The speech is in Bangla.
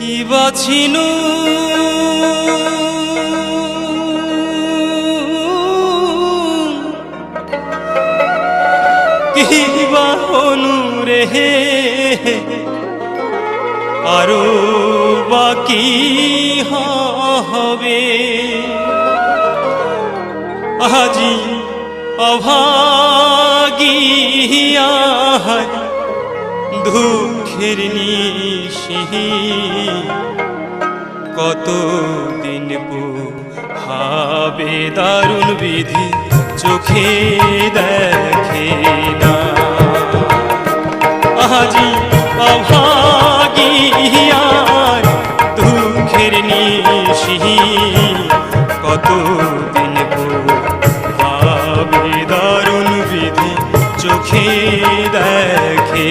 বাছিনু কি বাহনু রে? আরও বাকি হবে। আজি অভাগিয়া দুঃখের নিশিহি কত দিন হবে দারুণ বিধি চোখে দেখে না। আজি অভাগিয়ার দুঃখের নিশিহি কত দিন হবে দারুণ বিধি চোখে দেখে